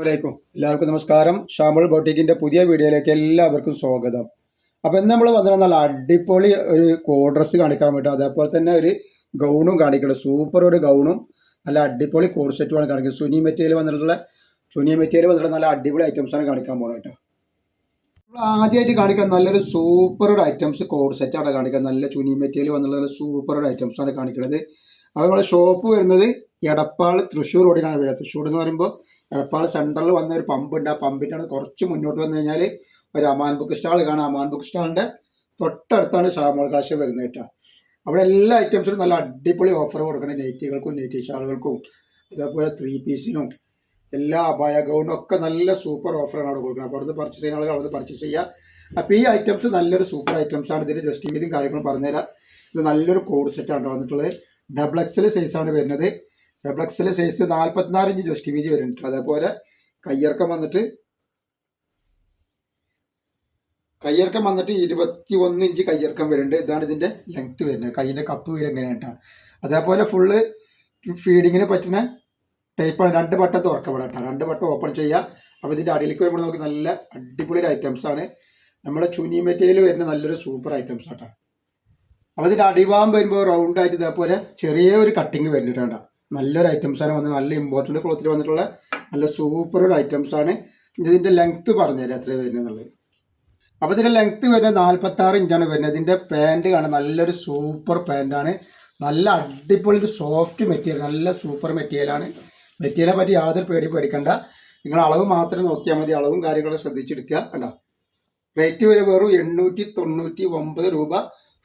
വലൈക്കും എല്ലാവർക്കും നമസ്കാരം. ഷാമുൾ ബോട്ടിക്കിന്റെ പുതിയ വീഡിയോയിലേക്ക് എല്ലാവർക്കും സ്വാഗതം. അപ്പോൾ ഇന്ന് നമ്മൾ വന്നത് നല്ല അടിപൊളി ഒരു കോഡ് ഡ്രസ്സ് കാണിക്കാൻ വേണ്ടി അതേപോലെ തന്നെ ഒരു ഗൗണും കാണിക്കണം. സൂപ്പർ ഒരു ഗൗണും നല്ല അടിപൊളി കോഡ് സെറ്റുമാണ് കാണിക്കുന്നത് സുനി മെറ്റീരിയൽ വന്നിട്ടുള്ള സുനി മെറ്റീരിയൽ വന്നിട്ടുള്ള നല്ല അടിപൊളി ഐറ്റംസ് ആണ് കാണിക്കാൻ പോകുന്നത് നമ്മൾ ആദ്യമായിട്ട് കാണിക്കുന്നത് നല്ലൊരു സൂപ്പർ ഒരു ഐറ്റംസ് കോഡ് സെറ്റാണ് കാണിക്കുന്നത് നല്ല ചുനി മെറ്റീരിയൽ വന്നിട്ടുള്ള സൂപ്പർ ഒരു ഐറ്റംസ് ആണ് കാണിക്കുന്നത് അപ്പോൾ നമ്മുടെ ഷോപ്പ് വരുന്നത് എടപ്പാൾ തൃശ്ശൂർ റോഡിലാണ് വരിക തൃശ്ശൂർ എന്ന് പറയുമ്പോൾ എടപ്പാൾ സെൻട്രലിൽ വന്ന ഒരു പമ്പ് ഉണ്ട്. ആ പമ്പിന്റെ കുറച്ച് മുന്നോട്ട് വന്നു കഴിഞ്ഞാൽ ഒരു അമാൻ ബുക്ക് സ്റ്റാൾ കാണാം. അമാൻ ബുക്ക് സ്റ്റാളിന്റെ തൊട്ടടുത്താണ് ഷാമോൾ കാശ് വരുന്നത് കേട്ടോ. അവിടെ എല്ലാ ഐറ്റംസിനും നല്ല അടിപൊളി ഓഫർ കൊടുക്കണം. നെയ്റ്റികൾക്കും നെയ്റ്റി ഷാളുകൾക്കും അതേപോലെ ത്രീ പീസിനും എല്ലാ അപായ ഗൗണും ഒക്കെ നല്ല സൂപ്പർ ഓഫറാണ് അവിടെ കൊടുക്കുന്നത്. അപ്പോൾ അവിടുന്ന് പർച്ചേസ് ചെയ്യുന്ന ആളുകൾ അവിടുന്ന് പർച്ചേസ് ചെയ്യുക. അപ്പോൾ ഈ ഐറ്റംസ് നല്ലൊരു സൂപ്പർ ഐറ്റംസ് ആണ്. ഇതിന്റെ ജസ്റ്റ് വീതിയും കാര്യങ്ങളും പറഞ്ഞുതരാം. ഇത് നല്ലൊരു കോഡ് സെറ്റാണ് വന്നിട്ടുള്ളത്. ഡബിൾ എക്സൽ സൈസാണ് വരുന്നത്. എക്സൽ സൈസ് നാൽപ്പത്തിനാല് ഇഞ്ച് ജസ്റ്റ് വീതി വരുന്നുണ്ട് അതേപോലെ കയ്യിറക്കം വന്നിട്ട് കയ്യിറക്കം വന്നിട്ട് ഇരുപത്തി ഒന്ന് ഇഞ്ച് കയ്യിറക്കം വരുന്നുണ്ട്. ഇതാണ് ഇതിന്റെ ലെങ്ത് വരുന്നത്. കയ്യിന്റെ കപ്പ് വരും എങ്ങനെയാണ് അതേപോലെ ഫുള്ള് ഫീഡിങ്ങിന് പറ്റുന്ന ടൈപ്പാണ് രണ്ട് ബട്ടൺ തുറക്കപ്പെടാം കേട്ടോ രണ്ട് ബട്ടൺ ഓപ്പൺ ചെയ്യുക. അപ്പോൾ ഇതിന്റെ അടിയിലേക്ക് വരുമ്പോൾ നമുക്ക് നല്ല അടിപൊളി ഐറ്റംസ് ആണ്. നമ്മുടെ ചുനി മെറ്റീരിയൽ വരുന്ന നല്ലൊരു സൂപ്പർ ഐറ്റംസ് ആട്ടോ അപ്പോൾ ഇതിന്റെ അടിഭാഗം വരുമ്പോൾ റൗണ്ട് ആയിട്ട് ഇതേപോലെ ചെറിയ ഒരു കട്ടിങ് വരുന്നുണ്ട് നല്ലൊരു ഐറ്റംസ് ആണ് വന്നത് നല്ല ഇമ്പോർട്ടന്റ് ക്ലോത്തിൽ വന്നിട്ടുള്ള നല്ല സൂപ്പർ ഒരു ഐറ്റംസ് ആണ്. ഇതിന്റെ ലെങ്ത്ത് പറഞ്ഞുതരാം എത്ര വരുന്നത് അപ്പോൾ ഇതിന്റെ ലെങ്ത്ത് വരുന്നത് നാൽപ്പത്തി ആറ് ഇഞ്ചാണ് വരുന്നത്. ഇതിന്റെ പാന്റ് കാണാൻ നല്ലൊരു സൂപ്പർ പാന്റാണ് നല്ല അടിപൊളി ഒരു സോഫ്റ്റ് മെറ്റീരിയൽ നല്ല സൂപ്പർ മെറ്റീരിയലാണ് മെറ്റീരിയലിനെ പറ്റി യാതൊരു പേടി പേടിക്കണ്ട. നിങ്ങൾ അളവ് മാത്രം നോക്കിയാൽ മതി. അളവും കാര്യങ്ങളും ശ്രദ്ധിച്ചെടുക്കുക കണ്ടോ? റേറ്റ് വരെ വെറും എണ്ണൂറ്റി തൊണ്ണൂറ്റി ഒമ്പത് രൂപ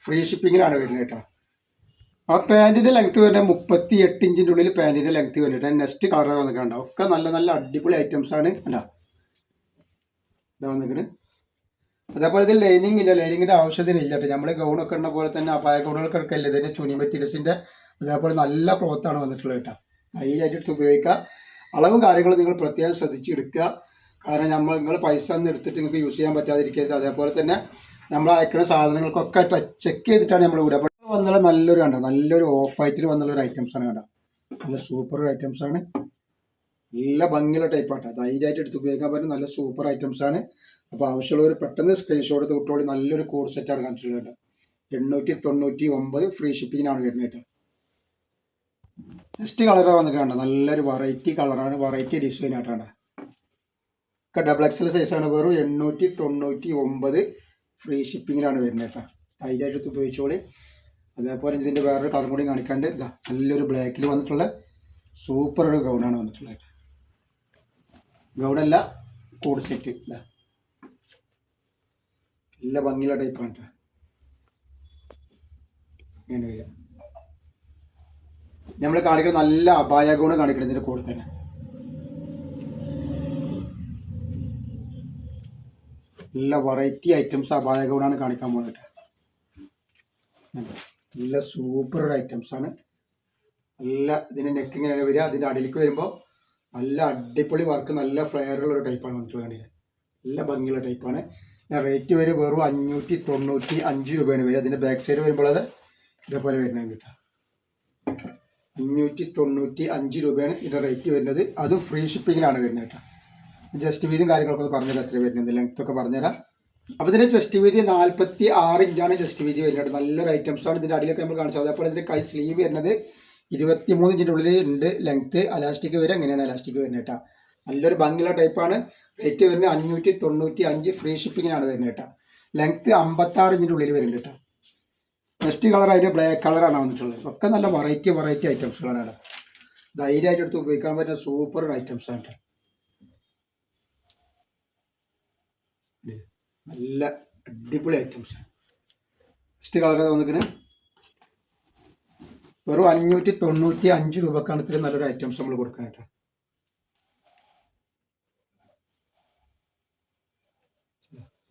ഫ്രീ ഷിപ്പിങ്ങിനാണ് വരുന്നത് കേട്ടോ. ആ പാന്റിന്റെ ലെങ്ത് വരുന്നത് മുപ്പത്തി എട്ട് ഇഞ്ചിന്റെ ഉള്ളിൽ പാന്റിന്റെ ലെങ്ത് വരുന്നുണ്ട് നെക്സ്റ്റ് കളർ വന്നിട്ടുണ്ടോ ഒക്കെ നല്ല നല്ല അടിപൊളി ഐറ്റംസ് ആണ്. അല്ല ഇതാ വന്നിട്ട് അതേപോലെ ഇത് ലൈനിങ് ഇല്ല. ലൈനിങ്ങിന്റെ ആവശ്യത്തിന് ഇല്ല കേട്ടോ. നമ്മൾ ഗൗണൊക്കെ ഉള്ള പോലെ തന്നെ അപായ ഗൗണുകൾക്ക് എടുക്കല്ലേ? ഇതിന്റെ ചുനി മെറ്റീരിയൽസിന്റെ അതേപോലെ നല്ല ക്ലോത്താണ് വന്നിട്ടുള്ളത് കേട്ടോ. ധൈര്യമായിട്ട് എടുത്ത് ഉപയോഗിക്കുക. അളവും കാര്യങ്ങളും നിങ്ങൾ പ്രത്യേകം ശ്രദ്ധിച്ചെടുക്കുക കാരണം നമ്മൾ നിങ്ങൾ പൈസ ഒന്നും എടുത്തിട്ട് നിങ്ങൾക്ക് യൂസ് ചെയ്യാൻ പറ്റാതിരിക്കരുത്. അതേപോലെ തന്നെ നമ്മൾ അയക്കുന്ന സാധനങ്ങൾക്കൊക്കെ ചെക്ക് ചെയ്തിട്ടാണ് നമ്മൾ ഇവിടെ വന്നുള്ള നല്ലൊരു കണ്ടോ? നല്ലൊരു ഓഫ് ആയിട്ട് വന്നുള്ള ഒരു ഐറ്റംസ് ആണ് കണ്ടോ? നല്ല സൂപ്പർ ഐറ്റംസ് ആണ് നല്ല ഭംഗിയുള്ള ടൈപ്പ് ആട്ടോ. ധൈര്യമായിട്ട് എടുത്ത് ഉപയോഗിക്കാൻ പറ്റുന്ന നല്ല സൂപ്പർ ഐറ്റംസ് ആണ് അപ്പോൾ ആവശ്യമുള്ളവർ പെട്ടെന്ന് സ്ക്രീൻഷോട്ട് എടുത്ത് കുട്ടിയോട് നല്ലൊരു കോഡ് സെറ്റാണ് കാണിച്ചിട്ടുള്ളത് എണ്ണൂറ്റി തൊണ്ണൂറ്റി ഒമ്പത് ഫ്രീ ഷിപ്പിങ്ങിനാണ് വരുന്നത് കേട്ടോ. നെക്സ്റ്റ് കളറാണ് വന്നിട്ട് കണ്ടോ? നല്ലൊരു വെറൈറ്റി കളറാണ് വെറൈറ്റി ഡിസൈൻ ആയിട്ടാണ് ഡബിൾ എക്സൽ സൈസാണ് വെറും എണ്ണൂറ്റി തൊണ്ണൂറ്റി ഒമ്പത് ഫ്രീ ഷിപ്പിങ്ങിലാണ് വരുന്നത് കേട്ടോ. എടുത്ത് ഉപയോഗിച്ചോളി. അതേപോലെ ഇതിന്റെ വേറൊരു കളർ കൂടി കാണിക്കാണ്ട് ഇതാ നല്ലൊരു ബ്ലാക്കിൽ വന്നിട്ടുള്ള സൂപ്പർ ഒരു ഗൗണാണ് വന്നിട്ടുള്ളത് ഗൗണല്ല കോഡ് സെറ്റ് ഇതാ. നല്ല ഭംഗിയുള്ള ടൈപ്പാണ് കേട്ടോ. നമ്മൾ കാണിക്കുന്ന നല്ല അപായ ഗൗണ് കാണിക്കണം ഇതിന്റെ കൂടെ തന്നെ. നല്ല വെറൈറ്റി ഐറ്റംസ് അപായ ഗൗണാണ് കാണിക്കാൻ പോകുന്നത് നല്ല സൂപ്പർ ഒരു ഐറ്റംസ് ആണ്. നല്ല ഇതിന്റെ നെക്ക് ഇങ്ങനെ വരിക. അതിന്റെ അടിയിലേക്ക് വരുമ്പോൾ നല്ല അടിപൊളി വർക്ക് നല്ല ഫ്ലെയർ ഉള്ള ഒരു ടൈപ്പാണ് വന്നിട്ട് വേണ്ടത് നല്ല ഭംഗിയുള്ള ടൈപ്പാണ് റേറ്റ് വരെ വെറും അഞ്ഞൂറ്റി തൊണ്ണൂറ്റി അഞ്ച് രൂപയാണ് വരിക. അതിന്റെ ബാക്ക് സൈഡ് വരുമ്പോൾ അത് ഇതേപോലെ വരുന്നത് കേട്ടോ. അഞ്ഞൂറ്റി തൊണ്ണൂറ്റി അഞ്ച് രൂപയാണ് ഇതിന്റെ റേറ്റ് വരുന്നത്. അതും ഫ്രീ ഷിപ്പിങ്ങിലാണ് വരുന്നത് കേട്ടോ. ജസ്റ്റ് വീതിയും കാര്യങ്ങളൊക്കെ പറഞ്ഞുതരാം. എത്ര വരുന്നത് ലെങ്ത് ഒക്കെ പറഞ്ഞുതരാം. അപ്പോൾ ഇതിന്റെ ചെസ്റ്റ് വീതി നാൽപ്പത്തി ആറ് ഇഞ്ചാണ് ചെസ്റ്റ് വീതി വരുന്നത് നല്ലൊരു ഐറ്റംസ് ആണ് ഇതിന്റെ അടിയിലൊക്കെ നമ്മൾ കാണിച്ചത്. അതേപോലെ ഇതിന്റെ കൈ സ്ലീവ് വരുന്നത് ഇരുപത്തി മൂന്ന് ഇഞ്ചിന്റെ ഉള്ളിൽ ഉണ്ട് ലെങ്ത്ത് അലാസ്റ്റിക് വരും അങ്ങനെയാണ് അലാസ്റ്റിക് വരുന്നത് കേട്ടോ. നല്ലൊരു ഭംഗിയുള്ള ടൈപ്പാണ് റേറ്റ് വരുന്നത് അഞ്ഞൂറ്റി തൊണ്ണൂറ്റി അഞ്ച് ഫ്രീ ഷിപ്പിങ്ങിനാണ് വരുന്നത് കേട്ടോ. ലെങ്ത്ത് അമ്പത്താറ് ഇഞ്ചിന്റെ ഉള്ളിൽ വരുന്നുണ്ട് കേട്ടോ. നെക്സ്റ്റ് കളർ അതിന്റെ ബ്ലാക്ക് കളറാണ് വന്നിട്ടുള്ളത്. ഒക്കെ നല്ല വെറൈറ്റി വെറൈറ്റി ഐറ്റംസുകളാണ് ധൈര്യമായിട്ട് എടുത്ത് ഉപയോഗിക്കാൻ പറ്റുന്ന സൂപ്പർ ഐറ്റംസ് ആണ് കേട്ടോ. നല്ല അടിപൊളി ഐറ്റംസ് ആണ്. നെക്സ്റ്റ് കളർ വന്നിക്കണ് വെറും അഞ്ഞൂറ്റി തൊണ്ണൂറ്റി അഞ്ച് രൂപക്കാണ് ഇത്രയും നല്ലൊരു ഐറ്റംസ് നമ്മൾ കൊടുക്കാനായിട്ട്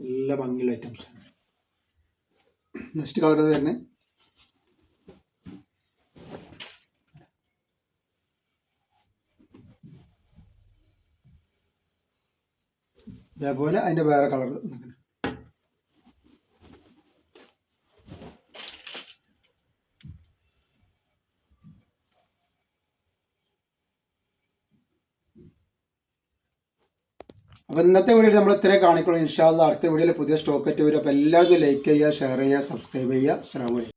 നല്ല ഭംഗിയുള്ള ഐറ്റംസ് നെക്സ്റ്റ് കളർ തന്നെ ഇതേപോലെ അതിന്റെ വേറെ കളർ അപ്പോൾ ഇന്നത്തെ വീഡിയോയിൽ നമ്മൾ ഇത്രയും കാണിക്കുള്ളൂ. ഇൻഷാല്ല അടുത്ത വീഡിയോയിൽ പുതിയ സ്റ്റോക്ക് ആയിട്ട് വരും. അപ്പോൾ എല്ലാവരും ലൈക്ക് ചെയ്യുക ഷെയർ ചെയ്യുക സബ്സ്ക്രൈബ് ചെയ്യുക. അസ്സാം വലൈക്കും